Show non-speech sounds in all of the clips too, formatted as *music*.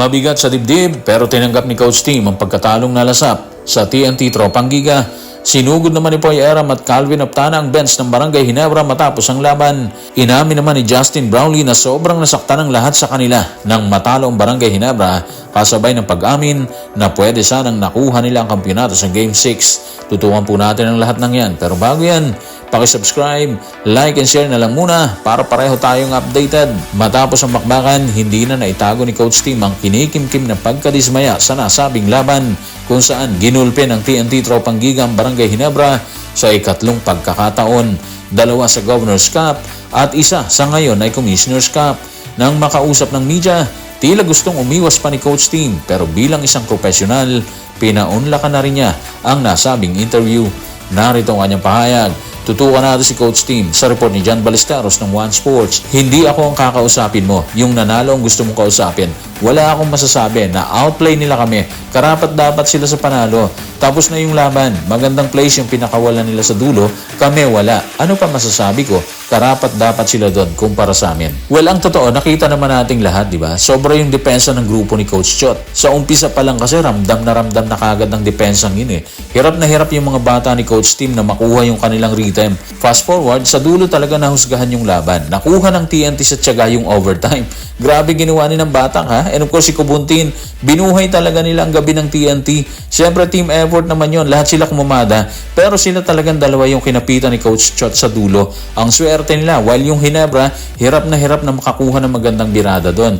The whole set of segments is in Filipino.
Mabigat sa dibdib pero tinanggap ni Coach Team ang pagkatalong nalasap sa TNT Tropang Giga. Sinugod naman ni Poy Eram at Calvin Optana ang bench ng Barangay Hinebra matapos ang laban. Inamin naman ni Justin Brownlee na sobrang nasaktan ang lahat sa kanila nang matalo ang Barangay Hinebra kasabay ng pag-amin na pwede sanang nakuha nila ang kampyonato sa Game 6. Tutukan po natin ang lahat ng yan. Pero bago yan, Pakisubscribe, like and share na lang muna para pareho tayong updated. Matapos ang bakbakan, hindi na naitago ni Coach Tim ang kinikimkim na pagkadismaya sa nasabing laban kung saan ginulpe ng TNT Tropang Giga ang Barangay Hinebra sa ikatlong pagkakataon. Dalawa sa Governor's Cup at isa sa ngayon ay Commissioner's Cup. Nang makausap ng media, tila gustong umiwas pa ni Coach Tim pero bilang isang profesional, pinaunlakan na rin niya ang nasabing interview. Narito ang kanyang pahayag. Tutukan natin si Coach Team sa report ni John Ballesteros ng One Sports. Hindi ako ang kakausapin mo. Yung nanalo ang gusto mong kausapin. Wala akong masasabi na outplay nila kami. Karapat dapat sila sa panalo. Tapos na yung laban. Magandang place yung pinakawalan nila sa dulo. Kami wala. Ano pa masasabi ko? Karapat dapat sila doon kumpara sa amin. Well, ang totoo, nakita naman nating lahat, di ba? Sobra yung depensa ng grupo ni Coach Chot. Sa umpisa pa lang kasi ramdam na ramdam na kagad ng depensang yun eh. Hirap na hirap yung mga bata ni Coach Team na makuha yung kanilang rhythm. Fast forward, sa dulo talaga nahusgahan yung laban. Nakuha ng TNT sa tiyaga yung overtime. *laughs* Grabe ginawa ni ng batang ha. And of course si Kubuntin, binuhay talaga nila ang gabi ng TNT. Siyempre team effort naman yon lahat sila kumamada. Pero sila talagang dalawa yung kinapitan ni Coach Chot sa dulo. Ang swerte nila, while yung Hinebra, hirap na hirap na makakuha ng magandang birada doon.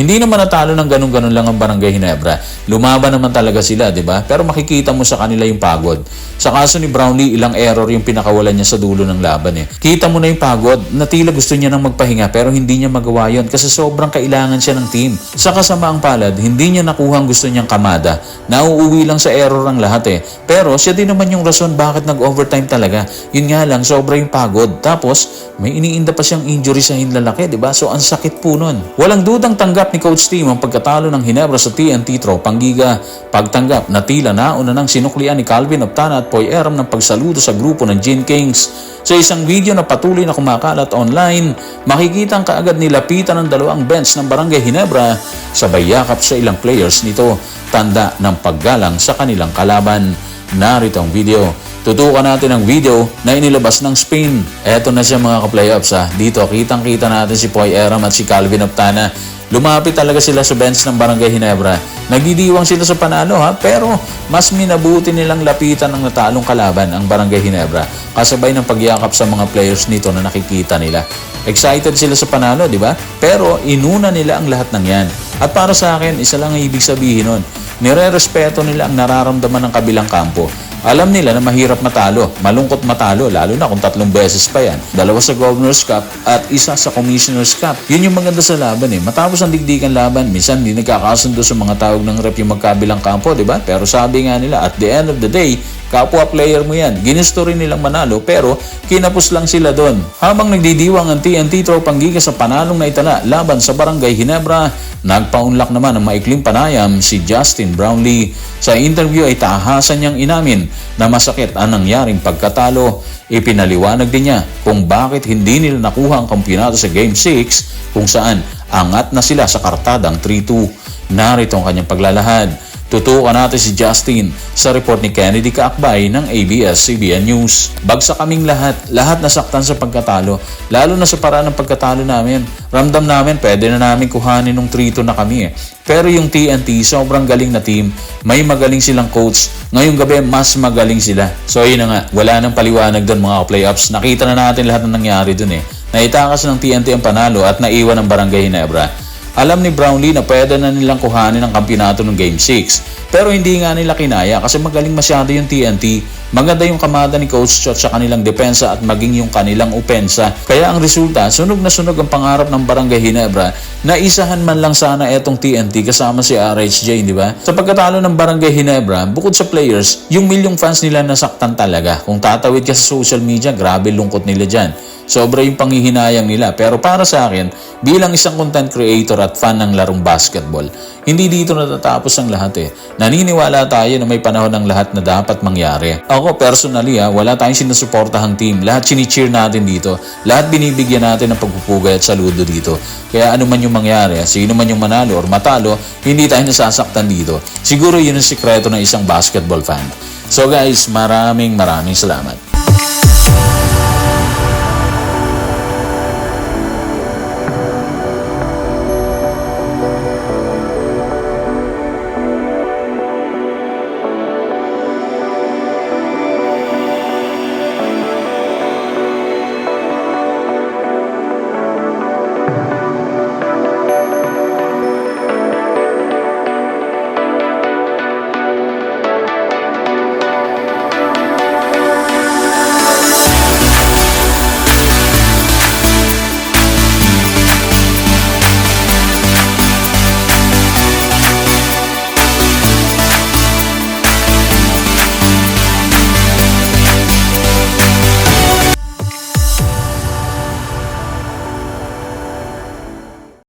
Hindi naman natalo ng ganun-ganun lang ang Barangay Hinebra. Lumaban naman talaga sila, di ba? Pero makikita mo sa kanila yung pagod. Sa kaso ni Brownlee, ilang error yung pinakawalan niya sa dulo ng laban eh. Kita mo na yung pagod, na tila gusto niya nang magpahinga pero hindi niya magawa yon kasi sobrang kailangan siya ng team. Sa kasamaang palad, hindi niya nakuha ang gusto niyang kamada. Nauuwi lang sa error ang lahat eh. Pero siya din naman yung rason bakit nag-overtime talaga. Yun nga lang, sobra yung pagod. Tapos, may iniinda pa siyang injury sa hinlalaki, di ba? So, ang sakit po nun. Walang dudang tanggap ni Coach Team ang pagkatalo ng Hinebra sa TNT Tropang Giga. Pagtanggap na tila nauna nang sinuklian ni Calvin Optana at Poy Eram ng pagsaludo sa grupo ng Gin Kings. Sa isang video na patuloy na kumakalat online, makikita ang kaagad nilapitan ng dalawang bench ng Barangay Hinebra sabay yakap sa ilang players nito, tanda ng paggalang sa kanilang kalaban. Narito ang video. Tutukan natin ang video na inilabas ng Spain. Eto na siya mga ka-playoffs ha. Dito kitang-kita natin si Poy Eram at si Calvin Optana. Lumapit talaga sila sa bench ng Barangay Hinebra. Nagdidiwang sila sa panalo ha, pero mas minabuti nilang lapitan ang natalong kalaban ang Barangay Hinebra kasabay ng pagyakap sa mga players nito na nakikita nila. Excited sila sa panalo, di ba? Pero inuna nila ang lahat ng yan. At para sa akin, isa lang ang ibig sabihin nun. Nire-respeto nila ang nararamdaman ng kabilang kampo. Alam nila na mahirap matalo, malungkot matalo, lalo na kung tatlong beses pa yan. Dalawa sa Governor's Cup at isa sa Commissioner's Cup. Yun yung maganda sa laban eh. Matapos ang digdigan laban, minsan hindi nagkakasundo sa mga tawag ng rep yung magkabilang kampo, di ba? Pero sabi nga nila, at the end of the day, kapwa player mo yan. Ginusto rin nilang manalo pero kinapos lang sila doon. Habang nagdidiwang ang TNT Tropang Giga sa panalong na itala laban sa Barangay Hinebra, nagpaunlak naman ng maikling panayam si Justin Brownlee. Sa interview ay tahasan niyang inamin na masakit ang nangyaring pagkatalo. Ipinaliwanag din niya kung bakit hindi nila nakuha ang kampyonato sa Game 6 kung saan angat na sila sa kartadang 3-2. Narito ang kanyang paglalahad. Tutukan natin si Justin sa report ni Kennedy Kaakbay ng ABS-CBN News. Bagsak kaming lahat, lahat nasaktan sa pagkatalo, lalo na sa paraan ng pagkatalo namin. Ramdam namin pwede na namin kuhanin ng 3-2 na kami eh. Pero yung TNT, sobrang galing na team. May magaling silang coach. Ngayong gabi, mas magaling sila. So yun na nga, wala nang paliwanag doon mga playoffs. Nakita na natin lahat ng nangyari doon eh. Naitakas ng TNT ang panalo at naiwan ng Barangay Hinebra. Alam ni Brownlee na pwede na nilang kuhanin ang kampyonato ng Game 6. Pero hindi nga nila kinaya kasi magaling masyado yung TNT. Maganda yung kamada ni Coach Chot sa kanilang depensa at maging yung kanilang opensa. Kaya ang resulta, sunog na sunog ang pangarap ng Barangay Hinebra na isahan man lang sana etong TNT kasama si RHJ, di ba? Sa pagkatalo ng Barangay Hinebra, bukod sa players, yung milyong fans nila nasaktan talaga. Kung tatawid ka sa social media, grabe lungkot nila dyan. Sobra yung panghihinayang nila. Pero para sa akin, bilang isang content creator at fan ng larong basketball, hindi dito natatapos ang lahat eh. Naniniwala tayo na may panahon ng lahat na dapat mangyari. Ako personally ha, wala tayong sinusuportahang team. Lahat chini-cheer natin dito. Lahat binibigyan natin ng pagpupugay at saludo dito. Kaya ano man yung mangyari, sino man yung manalo or matalo, hindi tayo nasasaktan dito. Siguro yun ang sikreto ng isang basketball fan. So guys, maraming maraming salamat.